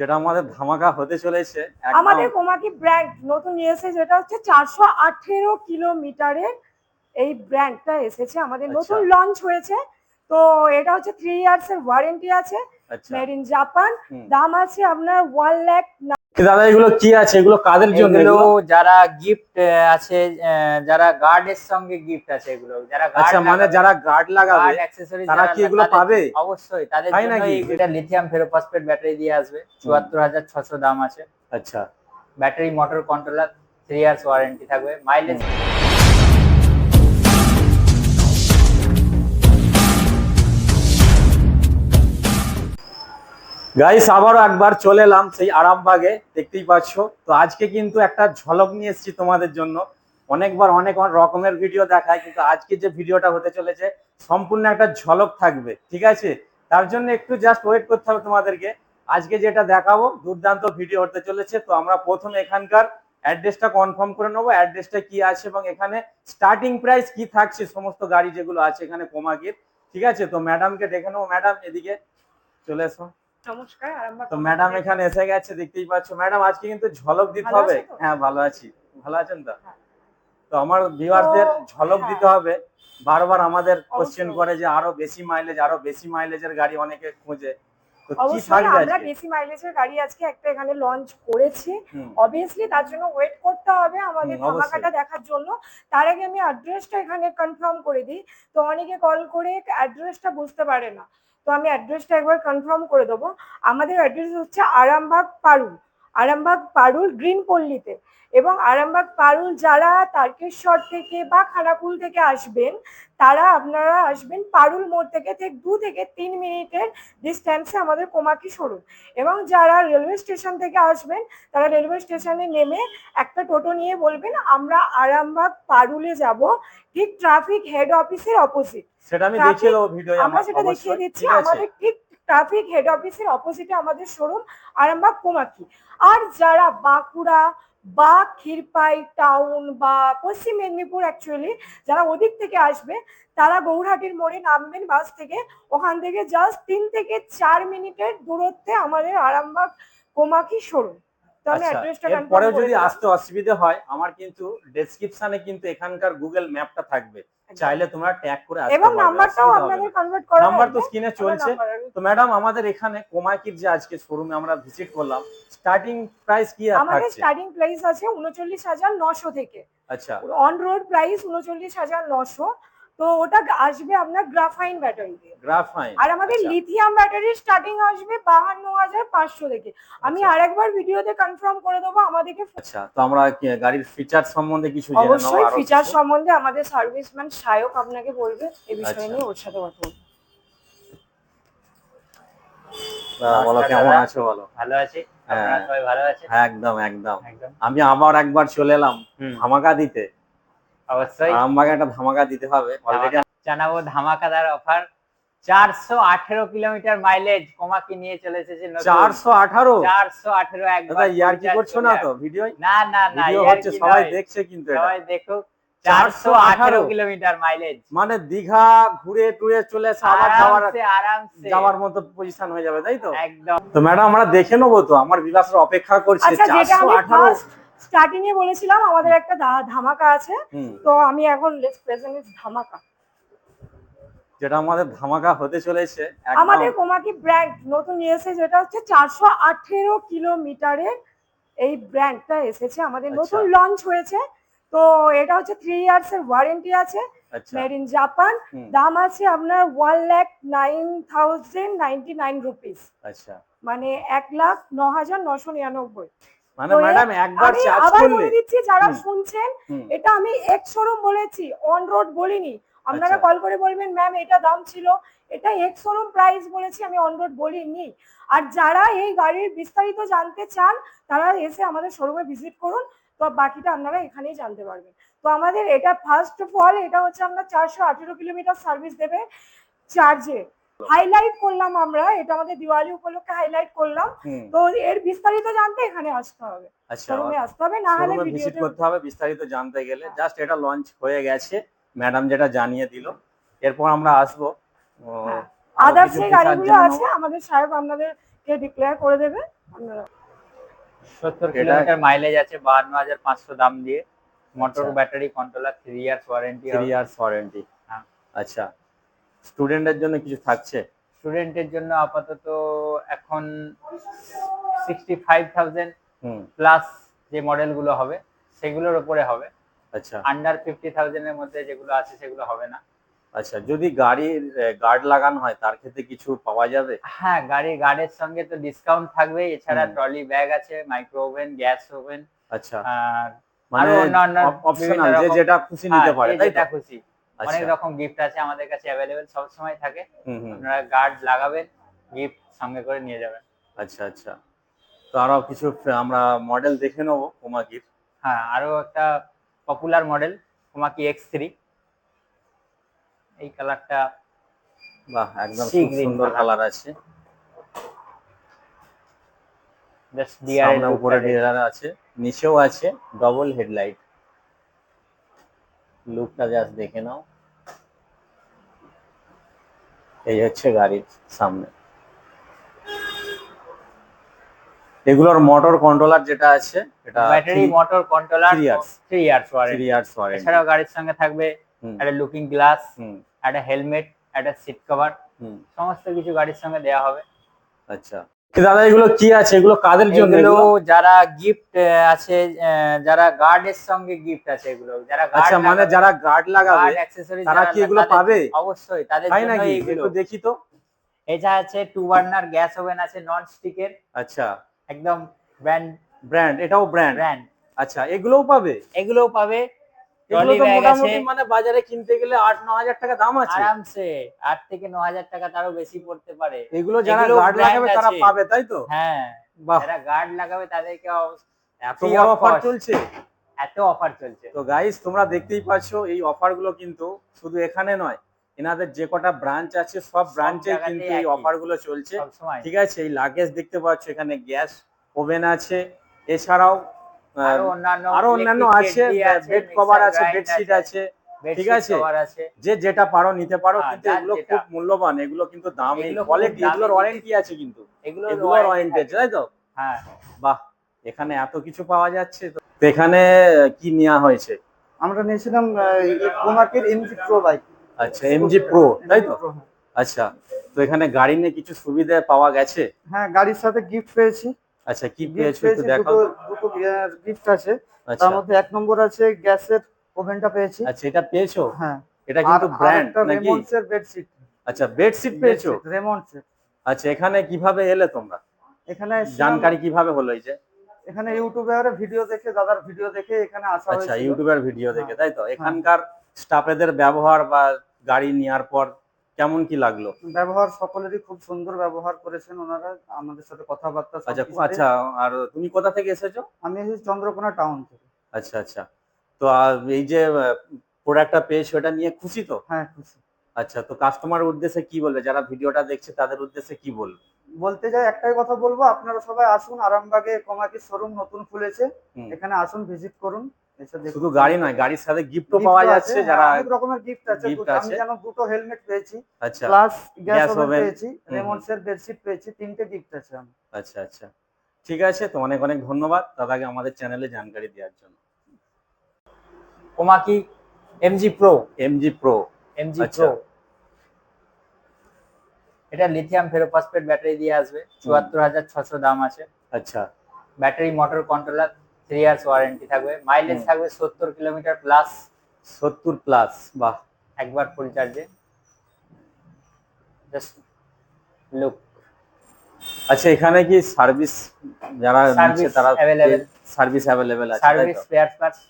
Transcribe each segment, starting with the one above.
যেটা আমাদের ধামাকা হতে চলেছে আমাদের কোমাকি ব্র্যান্ড নতুন এসেছে যেটা হচ্ছে চারশো আঠেরো কিলোমিটারের এই ব্র্যান্ডটা এসেছে। আমাদের আচ্ছা। নতুন লঞ্চ হয়েছে। তো এটা হচ্ছে থ্রি ইয়ার্স এর ওয়ারেন্টি আছে। মেড ইন জাপান দাম আছে আপনার ওয়ান ল্যাক দাদা এগুলো কি আছে? এগুলো কাদের জন্য? এগুলো? যারা গিফট আছে যারা যারা গার্ডের সঙ্গে গিফট আছে এগুলো। যারা আচ্ছা মানে যারা গার্ড লাগাবে গার্ড তারা কি এগুলো পাবে? অবশ্যই তাদের জন্য? এটা লিথিয়াম ফেরোফসফেট ব্যাটারি দিয়ে আসবে। চুয়াত্তর হাজার ছশো দাম আছে। আচ্ছা। Battery motor controller three years warranty থাকবে। মাইলেজ গাইস আবারও একবার চলে এলাম সেই আরামবাগে, দেখতেই পাচ্ছ। তো আজকে কিন্তু একটা ঝলক নিয়ে এসেছি তোমাদের জন্য। অনেকবার অনেক রকমের ভিডিও দেখায় কিন্তু আজকে যে ভিডিওটা হতে চলেছে, সম্পূর্ণ একটা ঝলক থাকবে, ঠিক আছে? তার জন্য একটু জাস্ট ওয়েট করতে হবে তোমাদেরকে। আজকে যেটা দেখাবো, দুর্দান্ত ভিডিও হতে চলেছে। তো আমরা প্রথম এখানকার অ্যাড্রেসটা কনফার্ম করে নেব অ্যাড্রেসটা কি আছে এবং এখানে স্টার্টিং প্রাইস কি থাকছে, সমস্ত গাড়ি যেগুলো আছে এখানে কোমাগির ঠিক আছে? তো ম্যাডামকে দেখে নেব। ম্যাডাম এদিকে চলে এসো। নমস্কার আরামবাগ তো ম্যাডাম এখানে এসে গেছে দেখতেই পাচ্ছ। ম্যাডাম আজকে কিন্তু ঝলক দিতে হবে। হ্যাঁ ভালো আছি। ভালো আছেন তো? হ্যাঁ। তো আমার ভিউয়ারদের ঝলক হ্যাঁ। দিতে হবে। বারবার আমাদের কোশ্চেন করে যে আরও বেশি মাইলেজ আরও বেশি মাইলেজের গাড়ি অনেকে খোঁজে। অবশ্যই আমরা বেশি মাইলেজের গাড়ি আজকে একটা এখানে লঞ্চ করেছি। অবভিয়াসলি তার জন্য ওয়েট করতে হবে আমাদের ধামাকাটা দেখার জন্য। তার আগে আমি অ্যাড্রেসটা এখানে কনফার্ম করে দিই। তো অনেকে কল করে অ্যাড্রেসটা বুঝতে পারে না। তো আমি অ্যাড্রেসটা একবার কনফার্ম করে দেবো। আমাদের অ্যাড্রেস হচ্ছে আরামবাগ পারুল। আরামবাগ পারুল গ্রিন পল্লীতে। এবং আরামবাগ পারুল যারা তারকেশ্বর থেকে বা খানাকুল থেকে আসবেন তারা আপনারা আসবেন পারুল মোড় থেকে ঠিক দু থেকে তিন মিনিটের ডিস্ট্যান্সে আমাদের কোমাকি শোরুম। এবং যারা রেলওয়ে স্টেশন থেকে আসবেন তারা রেলওয়ে স্টেশনে নেমে একটা টোটো নিয়ে বলবেন আমরা আরামবাগ পারুলে যাব। ঠিক ট্রাফিক হেড অফিসের অপোজিট সেটা আমি দেখিয়ে দেবো ভিডিও আমরা সেটা দেখিয়ে দিচ্ছি আমাদের ঠিক ট্রাফিক হেড অফিসের অপোজিটে আমাদের শোরুম আরামবাগ কোমাকি আর যারা বাঁকুড়া বা ক্ষীরপাই টাউন বা পশ্চিম মেদিনীপুর অ্যাকচুয়ালি যারা ওদিক থেকে আসবে, তারা গৌরহাটির মোড়ে নামবেন বাস থেকে। ওখান থেকে জাস্ট তিন থেকে চার মিনিটের দূরত্বে আমাদের আরামবাগ কোমাকি শোরুম তো আমি আচ্ছা অ্যাড্রেসটা যদি আসতে অসুবিধা হয় আমার কিন্তু ডেসক্রিপশনে কিন্তু এখানকার গুগল ম্যাপটা থাকবে। চাইলে তোমরা ট্যাগ করে আসতে এবং নাম্বারটাও আপনাদের কনভার্ট করা নাম্বার তো স্ক্রিনে চলছে। তো ম্যাডাম আমাদের এখানে কোমাকির যে আজকে শোরুমে আমরা ভিজিট করলাম স্টার্টিং প্রাইস কি আর আমাদের স্টার্টিং প্রাইস আছে উনচল্লিশ হাজার নশো থেকে। আচ্ছা। অন রোড প্রাইস উনচল্লিশ হাজার নশো। তো ওটা আসবে আপনার গ্রাফাইন ব্যাটারি দিয়ে। গ্রাফাইন আর আমাদের লিথিয়াম ব্যাটারির স্টার্টিং আসবে বাহান্ন হাজার পাঁচশো থেকে। আমি আচ্ছা। আরেকবার ভিডিওতে কনফার্ম করে দেবো আমাদেরকে আচ্ছা তো আমরা গাড়ির ফিচার সম্বন্ধে কিছু জেনে অবশ্যই ফিচার সম্বন্ধে আমাদের সার্ভিসম্যান সায়ক আপনাকে বলবে এই বিষয়ে আচ্ছা। নিয়ে ওর সাথে কথা বলব। বলো কেমন আছো বলো? ভালো আছি? হ্যাঁ। ভালো আছে হ্যাঁ একদম একদম। একদম। আমি আবার একবার চলে এলাম হুম, ধামাকা দিতে। অবশ্যই। আমবাগে একটা ধামাকা দিতে হবে। অলরেডি জানাব ধামাকাদার অফার। চারশো আঠেরো কিলোমিটার মাইলেজ কোমাকি নিয়ে চলে এসেছে চারশো আঠারো? চারশো আঠেরো একবার ইয়ার কি করছ না তো? ভিডিও না না না হচ্ছে সবাই দেখছে কিন্তু সবাই দেখুক। চারশো আঠেরো? কিলোমিটার মাইলেজ মানে দীঘা ঘুরে টুরে চলে আবার যাওয়ার আরামসে। আরামসে যাওয়ার মতো পজিশন হয়ে যাবে তাই তো? একদম। তো ম্যাডাম আমরা দেখে নেব তো আমার বিলাসের অপেক্ষা করছে আচ্ছা চারশো আঠারো। স্টার্টিং এ বলেছিলাম আমাদের একটা ধামাকা আছে। তো আমি এখন লেটস প্রেজেন্ট ইজ ধামাকা। যেটা আমাদের ধামাকা হতে চলেছে আমাদের কোমাকি ব্র্যান্ড নতুন এসেছে যেটা হচ্ছে চারশো আঠেরো কিলোমিটারের এই ব্র্যান্ডটা এসেছে। আমাদের আচ্ছা। নতুন লঞ্চ হয়েছে। তো এটা হচ্ছে থ্রি ইয়ার্স এর ওয়ারেন্টি আছে। মেড ইন জাপান দাম আছে আপনার one lakh nine thousand ninety nine rupees আচ্ছা। মানে এক লাখ ন হাজার নশো নিরানব্বই। মানে ম্যাডাম একবার চার্জ আবার করলে। বলে দিচ্ছি যারা শুনছেন এটা আমি এক্স শোরুম বলেছি অন রোড বলিনি। আপনারা আচ্ছা। কল করে বলবেন ম্যাম এটা দাম ছিল। এটা এক্স শোরুম প্রাইস বলেছি আমি অন রোড বলিনি। আর যারা এই গাড়ির বিস্তারিত জানতে চান তারা এসে আমাদের শোরুমে ভিজিট করুন তো বাকিটা আপনারা এখানেই জানতে পারবেন। তো আমাদের এটা ফার্স্ট অফ অল এটা হচ্ছে আমরা চারশো আঠেরো কিলোমিটার সার্ভিস দেবে চার্জে হাইলাইট করলাম আমরা এটা আমাদের দিওয়ালি উপলক্ষে হাইলাইট করলাম। তো এর বিস্তারিত জানতে এখানে আসতে হবে। আচ্ছা শোরুমে আসতে হবে না হলে ভিজিট করতে হবে বিস্তারিত জানতে গেলে। হ্যাঁ। জাস্ট এটা লঞ্চ হয়ে গেছে ম্যাডাম যেটা জানিয়ে দিল। এরপর আমরা আসব। ও, হ্যাঁ। আদার্স যে গাড়িগুলো আছে আমাদের সাহেব আপনাদেরকে ডিক্লেয়ার করে দেবে। আপনারা সত্তর কিলোমিটার মাইলেজ আছে বাহান্ন হাজার পাঁচশো দাম দিয়ে। মোটর আচ্ছা। Battery controller three years warranty three years warranty হ্যাঁ। আচ্ছা। স্টুডেন্টের জন্য কিছু থাকছে? স্টুডেন্টের জন্য আপাতত এখন সিক্সটি ফাইভ থাউজেন্ড প্লাস যে মডেলগুলো হবে সেগুলোর উপরে হবে। আচ্ছা। আন্ডার ফিফটি থাউজেন্ডের মধ্যে যেগুলো আছে সেগুলো হবে না। আচ্ছা যদি গাড়ির গার্ড লাগানো হয় তার ক্ষেত্রে কিছু পাওয়া যাবে? হ্যাঁ গাড়ি গার্ডের সঙ্গে তো ডিসকাউন্ট থাকবে এছাড়া ট্রলি ব্যাগ আছে মাইক্রো ওভেন গ্যাস ওভেন আচ্ছা। আর মানে অপশনাল যে যেটা খুশি নিতে হ্যাঁ, পারে তাই যেটা তো খুশি। অনেক আচ্ছা। রকম গিফট আছে আমাদের কাছে অ্যাভেলেবেল সব সময় থাকে। আপনারা গার্ড লাগাবেন গিফট সঙ্গে করে নিয়ে যাবেন। আচ্ছা আচ্ছা। তো আরও কিছু আমরা মডেল দেখে নেব গিফট হ্যাঁ আরও একটা popular model Komaki X three এই কালারটা বাহ একদম সুন্দর কালার আছে। জাস্ট ডিআর উপরে ডিজাইন আছে নিচেও আছে ডবল হেডলাইট লুকটা জাস্ট দেখে নাও। এই হচ্ছে গাড়ির সামনে। এগুলোর মোটর কন্ট্রোলার যেটা আছে এটা battery motor controller 3 years 3 years warranty 3 years warranty এছাড়াও গাড়ির সঙ্গে থাকবে একটা লুকিং গ্লাস হুম। একটা হেলমেট একটা সিট কভার হুম। সমস্ত কিছু গাড়ির সঙ্গে দেয়া হবে। আচ্ছা। দাদা এগুলো কি আছে? এগুলো কাদের জন্য? এগুলো এগুলো? যারা গিফট আছে যারা গার্ডের সঙ্গে গিফট আছে এগুলো। যারা আচ্ছা মানে যারা গার্ড লাগাবে তারা কি এগুলো পাবে? অবশ্যই তাদের জন্য একটু দেখি তো। এটা আছে টু বার্নার গ্যাস ওভেন আছে নন স্টিকের আচ্ছা। একদম ব্র্যান্ড ব্র্যান্ড এটাও ব্র্যান্ড ব্র্যান্ড আচ্ছা এগুলোও পাবে? এগুলোও পাবে। এগুলো ট্রলি ব্যাগ আছে। মানে বাজারে কিনতে গেলে আট ন টাকা দাম আছে। আরামসে আট থেকে ন টাকা তারও বেশি পড়তে পারে। এগুলো যারা গার্ড লাগাবে তারা পাবে তাই তো? হ্যাঁ যারা গার্ড লাগাবে তাদেরকে এত অফার চলছে? এত অফার চলছে। তো গাইস তোমরা দেখতেই পাচ্ছো এই অফারগুলো কিন্তু শুধু এখানে নয় এনাদের যে কটা ব্রাঞ্চ আছে সব ব্রাঞ্চে কিন্তু এই অফারগুলো চলছে। ঠিক আছে এই লাগেজ দেখতে পাচ্ছ এখানে গ্যাস ওভেন আছে। এছাড়াও আরও অন্যান্য আছে বেড কভার আছে বেডশিট আছে ঠিক আছে? যে যেটা পারো নিতে পারো হ্যাঁ, কিন্তু এগুলো খুব মূল্যবান এগুলো কিন্তু দাম কোয়ালিটি এগুলোর ওয়ারেন্টি আছে কিন্তু। এগুলোর ওয়ারেন্টি আছে তাই তো? হ্যাঁ। বাহ এখানে এত কিছু পাওয়া যাচ্ছে তো এখানে কি নেওয়া হয়েছে? আমরা নিয়েছিলাম কোমাকের এমজি প্রো বাইক আচ্ছা এমজি প্রো তাই তো? আচ্ছা তো এখানে গাড়ি নিয়ে কিছু সুবিধা পাওয়া গেছে? হ্যাঁ গাড়ির সাথে গিফট পেয়েছি। আচ্ছা কি পেয়েছ একটু দেখাও। দুটো গিফট আছে। আচ্ছা। তার মধ্যে এক নম্বর আছে গ্যাসের ওভেনটা পেয়েছি। আচ্ছা এটা পেয়েছ? হ্যাঁ। এটা কিন্তু ব্র্যান্ড নাকি? রেমন্ডস এর বেডশিট আচ্ছা বেডশিট পেয়েছ? রেমন্ডস এর আচ্ছা এখানে কীভাবে এলে তোমরা? এখানে জানকারি কীভাবে হলো এই যে? এখানে ইউটিউবে আরে ভিডিও দেখে দাদার ভিডিও দেখে এখানে আসা হয়েছে আচ্ছা ইউটিউবের ভিডিও দেখে হ্যাঁ। তাই তো? এখানকার স্টাফেদের ব্যবহার বা গাড়ি নেওয়ার পর কেমন কি লাগল? ব্যবহার সকলেরই খুব সুন্দর ব্যবহার করেছেন ওনারা আমাদের সাথে কথাবার্তা আচ্ছা আচ্ছা আর তুমি কোথা থেকে এসেছ? আমি এসেছি চন্দ্রকোনা টাউন থেকে। আচ্ছা আচ্ছা। তো এই যে প্রোডাক্টটা পেয়েছ এটা নিয়ে খুশি তো? হ্যাঁ খুশি। আচ্ছা তো কাস্টমার উদ্দেশ্যে কি বলবে? যারা ভিডিওটা দেখছে তাদের উদ্দেশ্যে কি বলবে? বলতে যাই একটাই কথা বলব আপনারা সবাই আসুন আরামবাগে কোমাকি শোরুম নতুন খুলেছে। এখানে আসুন ভিজিট করুন। শুধু গাড়ি নয় গাড়ির সাথে গিফটও পাওয়া যাচ্ছে হ্যাঁ, যারা অনেক রকমের গিফট আছে। আমি আছে। যেন দুটো হেলমেট পেয়েছি আচ্ছা প্লাস গ্যাস ওভেন পেয়েছি হুম। রেমন্ডস বেডশিট পেয়েছি তিনটে গিফট আছে আমার। আচ্ছা আচ্ছা। ঠিক আছে তো অনেক অনেক ধন্যবাদ দাদাকে আমাদের চ্যানেলে জানকারি দেওয়ার জন্য। Komaki MG pro MG pro MG. Pro এটা লিথিয়াম ফেরোফসফেট ব্যাটারি দিয়ে আসবে চুয়াত্তর হাজার ছশো দাম আছে। আচ্ছা। Battery motor controller three years warranty থাকবে। মাইলেজ থাকবে সত্তর কিলোমিটার প্লাস সত্তর প্লাস বাহ। একবার ফুল চার্জে জাস্ট লুক আচ্ছা এখানে কি সার্ভিস যারা নিচ্ছে তারা সার্ভিস অ্যাভেলেবেল আছে সার্ভিস স্পেয়ার পার্টস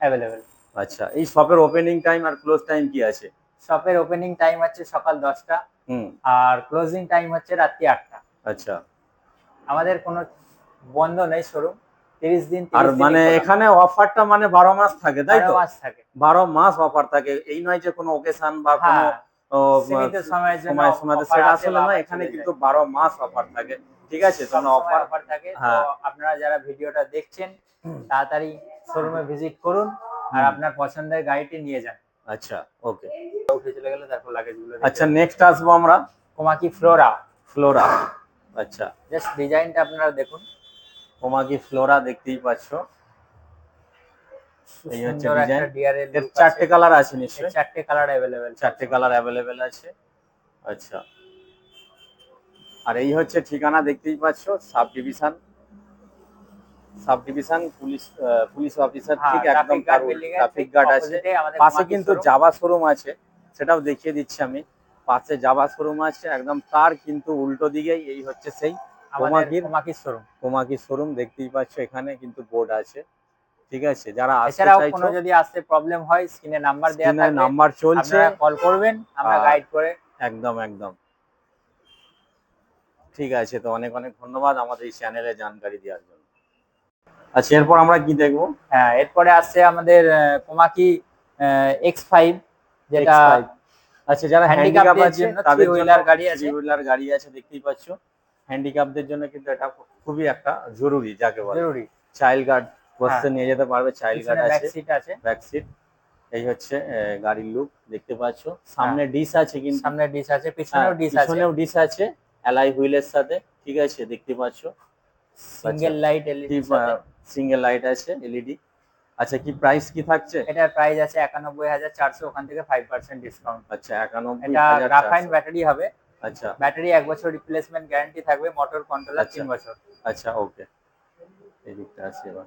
অ্যাভেলেবেল আচ্ছা এই শপের ওপেনিং টাইম আর ক্লোজ টাইম কি আছে? শপের ওপেনিং টাইম হচ্ছে সকাল দশটা হুম। আর ক্লোজিং টাইম হচ্ছে রাত্রি আটটা। আচ্ছা। আমাদের কোনো বন্ধ নেই শোরুম তিরিশ দিন আর মানে এখানে অফারটা মানে বারো মাস থাকে তাই তো? মাস থাকে। মাস অফার থাকে এই নয় যে কোনো ওকেশন বা কোনো হ্যাঁ সীমিত সময়ের জন্য সেটা আসলে আবার এখানে কিন্তু যায়। বারো মাস অফার থাকে ঠিক আছে? তোমরা অফার অফার থাকে। তো হ্যাঁ। আপনারা যারা ভিডিওটা দেখছেন তাড়াতাড়ি শোরুমে ভিজিট করুন আর আপনার পছন্দের গাড়িটি নিয়ে যান। আচ্ছা ওকে উঠে চলে গেলে তারপর লাগেজগুলো আচ্ছা নেক্সট আসব আমরা। কোমাকি ফ্লোরা ফ্লোরা আচ্ছা। জাস্ট ডিজাইনটা আপনারা দেখুন। কোমাকি ফ্লোরা দেখতেই পাচ্ছ? এই হচ্ছে ডিজাইন এর চারটে কালার আছে নিশ্চয়ই? চারটে কালার অ্যাভেলেবেল চারটে কালার অ্যাভেলেবেল আছে। আচ্ছা। আর এই হচ্ছে ঠিকানা দেখতেই পাচ্ছ sub division. Sub division police police officer হ্যাঁ, ঠিক একদম ট্রাফিক গার্ড আছে। পাশে কিন্তু জাভা শোরুম আছে সেটাও দেখিয়ে দিচ্ছি আমি। পাশে জাভা শোরুম আছে একদম তার কিন্তু উল্টো দিকেই এই হচ্ছে সেই কোমাকির- কোমাকির শোরুম। দেখতেই পাচ্ছ এখানে কিন্তু বোর্ড আছে। ঠিক আছে যারা আসতে চাইছো কোনো যদি আসতে প্রবলেম হয় স্ক্রিনে নাম্বার থাকবে। নাম্বার চলছে। কল করবেন আমরা গাইড করে একদম একদম। ঠিক আছে তো অনেক অনেক ধন্যবাদ আমাদের এই চ্যানেলে জানকারি দেওয়ার জন্য। আচ্ছা এরপর আমরা কি দেখব? হ্যাঁ এরপরে আসছে আমাদের কোমাকি এক্স ফাইভ যেটা আচ্ছা যারা হ্যান্ডিক্যাপ আছে তাদের জন্য গাড়ি আছে। wheeler গাড়ি আছে দেখতেই পাচ্ছ। হ্যান্ডিক্যাপদের জন্য কিন্তু এটা খুবই একটা জরুরি যাকে বলে। জরুরি। চাইল্ড গার্ড বসতে হ্যাঁ। নিয়ে যেতে পারবে চাইল্ড গার্ড ব্যাক আছে। সিট আছে। ব্যাক সিট এই হচ্ছে গাড়ির লুক দেখতে পাচ্ছ। সামনে ডিশ আছে কিন্তু। সামনে ডিশ আছে পিছনেও ডিশ আছে। হ্যাঁ, পিছনেও ডিশ আছে। অ্যালাই হুইলের সাথে ঠিক আছে দেখতে পাচ্ছ। Single light LED single light আছে এলইডি আচ্ছা কি প্রাইস কি থাকছে? এটার প্রাইস আছে একানব্বই হাজার চারশো ওখান থেকে ফাইভ পার্সেন্ট ডিসকাউন্ট আচ্ছা একানব্বই এটা হাজার গ্রাফাইন ব্যাটারি হবে। আচ্ছা। ব্যাটারি এক বছর রিপ্লেসমেন্ট গ্যারান্টি থাকবে মোটর কন্ট্রোলার আচ্ছা। তিন বছর। আচ্ছা ওকে এই দিকটা আছে এবার।